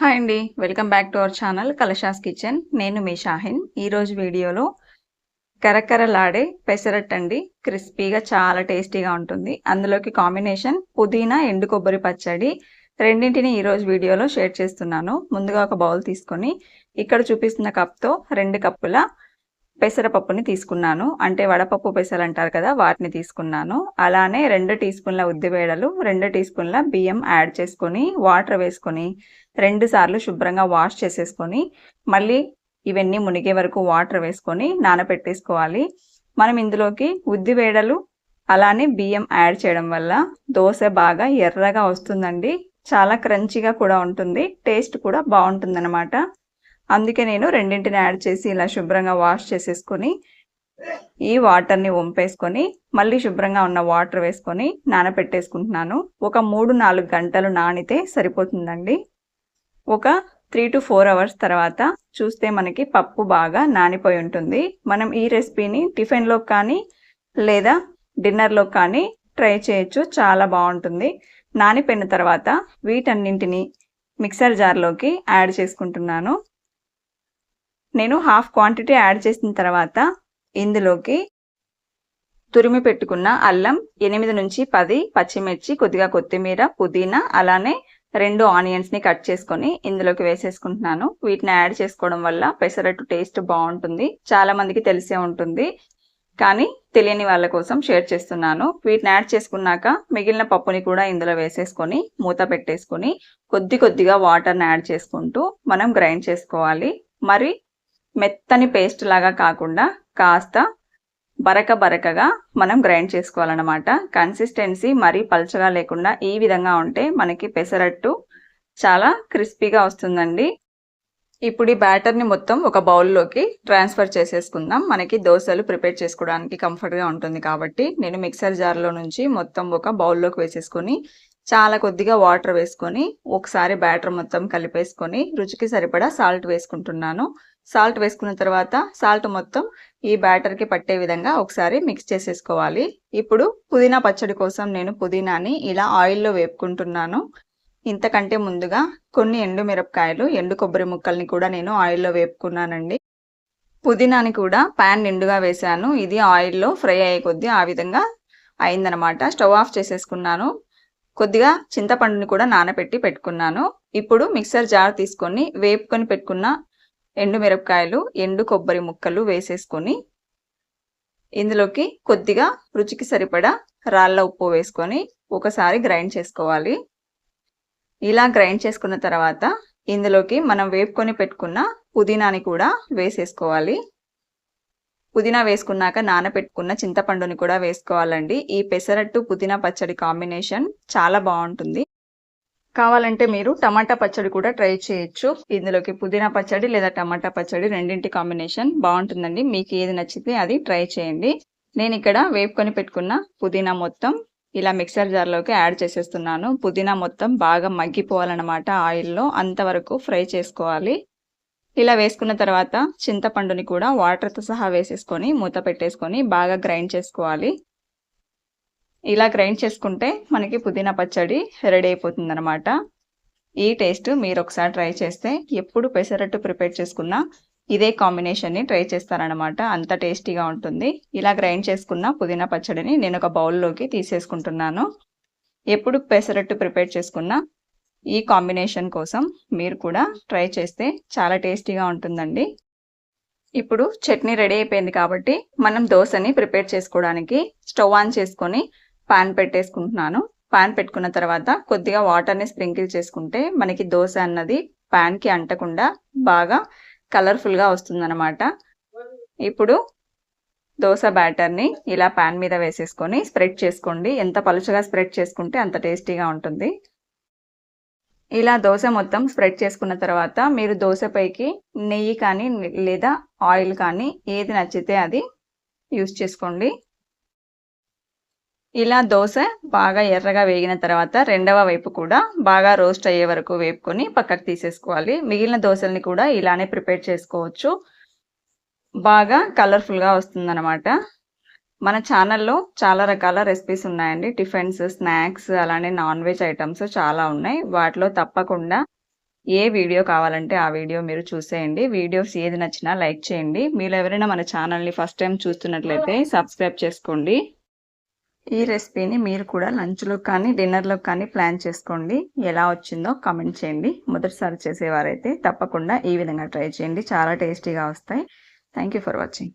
Hi అండి. Welcome back to our channel Kalasha's kitchen. నేను మీ షాహిన్. ఈరోజు వీడియోలో కరకరలాడే పెసరట్ అండి. క్రిస్పీగా చాలా టేస్టీగా ఉంటుంది. అందులోకి కాంబినేషన్ పుదీనా ఎండు కొబ్బరి పచ్చడి రెండింటిని ఈరోజు వీడియోలో షేర్ చేస్తున్నాను. ముందుగా ఒక బౌల్ తీసుకొని ఇక్కడ చూపిస్తున్న కప్తో రెండు కప్పుల పెసరపప్పుని తీసుకున్నాను. అంటే వడపప్పు పెసలు అంటారు కదా వాటిని తీసుకున్నాను. అలానే రెండు టీ స్పూన్ల ఉద్దివేడలు రెండు టీ స్పూన్ల బియ్యం యాడ్ చేసుకొని వాటర్ వేసుకొని రెండు సార్లు శుభ్రంగా వాష్ చేసేసుకొని మళ్ళీ ఇవన్నీ మునిగే వరకు వాటర్ వేసుకొని నానబెట్టేసుకోవాలి మనం ఇందులోకి ఉద్దివేడలు అలానే బియ్యం యాడ్ చేయడం వల్ల దోశ బాగా ఎర్రగా వస్తుందండి. చాలా క్రంచిగా కూడా ఉంటుంది. టేస్ట్ కూడా బాగుంటుందన్నమాట. అందుకే నేను రెండింటిని యాడ్ చేసి ఇలా శుభ్రంగా వాష్ చేసేసుకొని ఈ వాటర్ని వంపేసుకొని మళ్ళీ శుభ్రంగా ఉన్న వాటర్ వేసుకొని నానపెట్టేసుకుంటున్నాను. ఒక మూడు నాలుగు గంటలు నానితే సరిపోతుందండి. ఒక త్రీ టు ఫోర్ అవర్స్ తర్వాత చూస్తే మనకి పప్పు బాగా నానిపోయి ఉంటుంది. మనం ఈ రెసిపీని టిఫిన్లో కానీ లేదా డిన్నర్లో కానీ ట్రై చేయొచ్చు చాలా బాగుంటుంది. నానిపోయిన తర్వాత వీటన్నింటిని మిక్సర్ జార్లోకి యాడ్ చేసుకుంటున్నాను. నేను హాఫ్ క్వాంటిటీ యాడ్ చేసిన తర్వాత ఇందులోకి తురిమి పెట్టుకున్న అల్లం ఎనిమిది నుంచి పది పచ్చిమిర్చి కొద్దిగా కొత్తిమీర పుదీనా అలానే రెండు ఆనియన్స్ని కట్ చేసుకొని ఇందులోకి వేసేసుకుంటున్నాను. వీటిని యాడ్ చేసుకోవడం వల్ల పెసరట్టు టేస్ట్ బాగుంటుంది. చాలా మందికి తెలిసే ఉంటుంది కానీ తెలియని వాళ్ళ కోసం షేర్ చేస్తున్నాను. వీటిని యాడ్ చేసుకున్నాక మిగిలిన పప్పుని కూడా ఇందులో వేసేసుకొని మూత పెట్టేసుకొని కొద్ది కొద్దిగా వాటర్ని యాడ్ చేసుకుంటూ మనం గ్రైండ్ చేసుకోవాలి. మరి మెత్తని పేస్ట్ లాగా కాకుండా కాస్త బరక బరకగా మనం గ్రైండ్ చేసుకోవాలన్నమాట. కన్సిస్టెన్సీ మరీ పల్చగా లేకుండా ఈ విధంగా ఉంటే మనకి పెసరట్టు చాలా క్రిస్పీగా వస్తుందండి. ఇప్పుడు ఈ బ్యాటర్ని మొత్తం ఒక బౌల్లోకి ట్రాన్స్ఫర్ చేసేసుకుందాం. మనకి దోశలు ప్రిపేర్ చేసుకోవడానికి కంఫర్ట్గా ఉంటుంది కాబట్టి నేను మిక్సర్ జార్లో నుంచి మొత్తం ఒక బౌల్లోకి వేసేసుకొని చాలా కొద్దిగా వాటర్ వేసుకొని ఒకసారి బ్యాటర్ మొత్తం కలిపేసుకొని రుచికి సరిపడా సాల్ట్ వేసుకుంటున్నాను. సాల్ట్ వేసుకున్న తర్వాత సాల్ట్ మొత్తం ఈ బ్యాటర్కి పట్టే విధంగా ఒకసారి మిక్స్ చేసేసుకోవాలి. ఇప్పుడు పుదీనా పచ్చడి కోసం నేను పుదీనాని ఇలా ఆయిల్లో వేపుకుంటున్నాను. ఇంతకంటే ముందుగా కొన్ని ఎండు మిరపకాయలు ఎండు కొబ్బరి ముక్కల్ని కూడా నేను ఆయిల్లో వేపుకున్నానండి. పుదీనాని కూడా ప్యాన్ నిండుగా వేశాను. ఇది ఆయిల్లో ఫ్రై అయ్యే కొద్దీ ఆ విధంగా అయిందనమాట. స్టవ్ ఆఫ్ చేసేసుకున్నాను. కొద్దిగా చింతపండుని కూడా నానబెట్టి పెట్టుకున్నాను. ఇప్పుడు మిక్సర్ జార్ తీసుకొని వేపుకొని పెట్టుకున్న ఎండు మిరపకాయలు ఎండు కొబ్బరి ముక్కలు వేసేసుకొని ఇందులోకి కొద్దిగా రుచికి సరిపడా రాళ్ళ ఉప్పు వేసుకొని ఒకసారి గ్రైండ్ చేసుకోవాలి. ఇలా గ్రైండ్ చేసుకున్న తర్వాత ఇందులోకి మనం వేపుకొని పెట్టుకున్న పుదీనాని కూడా వేసేసుకోవాలి. పుదీనా వేసుకున్నాక నానబెట్టుకున్న చింతపండుని కూడా వేసుకోవాలండి. ఈ పెసరట్టు పుదీనా పచ్చడి కాంబినేషన్ చాలా బాగుంటుంది. కావాలంటే మీరు టమాటా పచ్చడి కూడా ట్రై చేయొచ్చు. ఇందులోకి పుదీనా పచ్చడి లేదా టమాటా పచ్చడి రెండింటి కాంబినేషన్ బాగుంటుందండి. మీకు ఏది నచ్చితే అది ట్రై చేయండి. నేను ఇక్కడ వేపుకొని పెట్టుకున్న పుదీనా మొత్తం ఇలా మిక్సర్ జార్లోకి యాడ్ చేసేస్తున్నాను. పుదీనా మొత్తం బాగా మగ్గిపోవాలన్నమాట ఆయిల్లో. అంతవరకు ఫ్రై చేసుకోవాలి. ఇలా వేసుకున్న తర్వాత చింతపండుని కూడా వాటర్తో సహా వేసేసుకొని మూత పెట్టేసుకొని బాగా గ్రైండ్ చేసుకోవాలి. ఇలా గ్రైండ్ చేసుకుంటే మనకి పుదీనా పచ్చడి రెడీ అయిపోతుంది అనమాట ఈ టేస్ట్ మీరు ఒకసారి ట్రై చేస్తే ఎప్పుడు పెసరట్టు ప్రిపేర్ చేసుకున్నా ఇదే కాంబినేషన్ని ట్రై చేస్తారనమాట అంత టేస్టీగా ఉంటుంది. ఇలా గ్రైండ్ చేసుకున్న పుదీనా పచ్చడిని నేను ఒక బౌల్లోకి తీసేసుకుంటున్నాను. ఎప్పుడు పెసరట్టు ప్రిపేర్ చేసుకున్నా ఈ కాంబినేషన్ కోసం మీరు కూడా ట్రై చేస్తే చాలా టేస్టీగా ఉంటుందండి. ఇప్పుడు చట్నీ రెడీ అయిపోయింది కాబట్టి మనం దోశని ప్రిపేర్ చేసుకోవడానికి స్టవ్ ఆన్ చేసుకొని పాన్ పెట్టేసుకుంటున్నాను. పాన్ పెట్టుకున్న తర్వాత కొద్దిగా వాటర్ని స్ప్రింకిల్ చేసుకుంటే మనకి దోశ అన్నది పాన్కి అంటకుండా బాగా కలర్ఫుల్గా వస్తుందన్నమాట. ఇప్పుడు దోశ బ్యాటర్ని ఇలా పాన్ మీద వేసేసుకొని స్ప్రెడ్ చేసుకోండి. ఎంత పలుచగా స్ప్రెడ్ చేసుకుంటే అంత టేస్టీగా ఉంటుంది. ఇలా దోశ మొత్తం స్ప్రెడ్ చేసుకున్న తర్వాత మీరు దోశపైకి నెయ్యి కానీ లేదా ఆయిల్ కానీ ఏది నచ్చితే అది యూస్ చేసుకోండి. ఇలా దోశ బాగా ఎర్రగా వేగిన తర్వాత రెండవ వైపు కూడా బాగా రోస్ట్ అయ్యే వరకు వేపుకొని పక్కకు తీసేసుకోవాలి. మిగిలిన దోశల్ని కూడా ఇలానే ప్రిపేర్ చేసుకోవచ్చు. బాగా కలర్ఫుల్గా వస్తుందన్నమాట. మన ఛానల్లో చాలా రకాల రెసిపీస్ ఉన్నాయండి. టిఫిన్స్ స్నాక్స్ అలానే నాన్ వెజ్ ఐటమ్స్ చాలా ఉన్నాయి. వాటిలో తప్పకుండా ఏ వీడియో కావాలంటే ఆ వీడియో మీరు చూసేయండి. వీడియోస్ ఏది నచ్చినా లైక్ చేయండి. మీరు ఎవరైనా మన ఛానల్ని ఫస్ట్ టైం చూస్తున్నట్లయితే సబ్స్క్రైబ్ చేసుకోండి. ఈ రెసిపీని మీరు కూడా లంచ్లో కానీ డిన్నర్లో కానీ ప్లాన్ చేసుకోండి. ఎలా వచ్చిందో కామెంట్ చేయండి. మొదటిసారి చేసేవారైతే తప్పకుండా ఈ విధంగా ట్రై చేయండి. చాలా టేస్టీగా వస్తాయి. Thank for watching.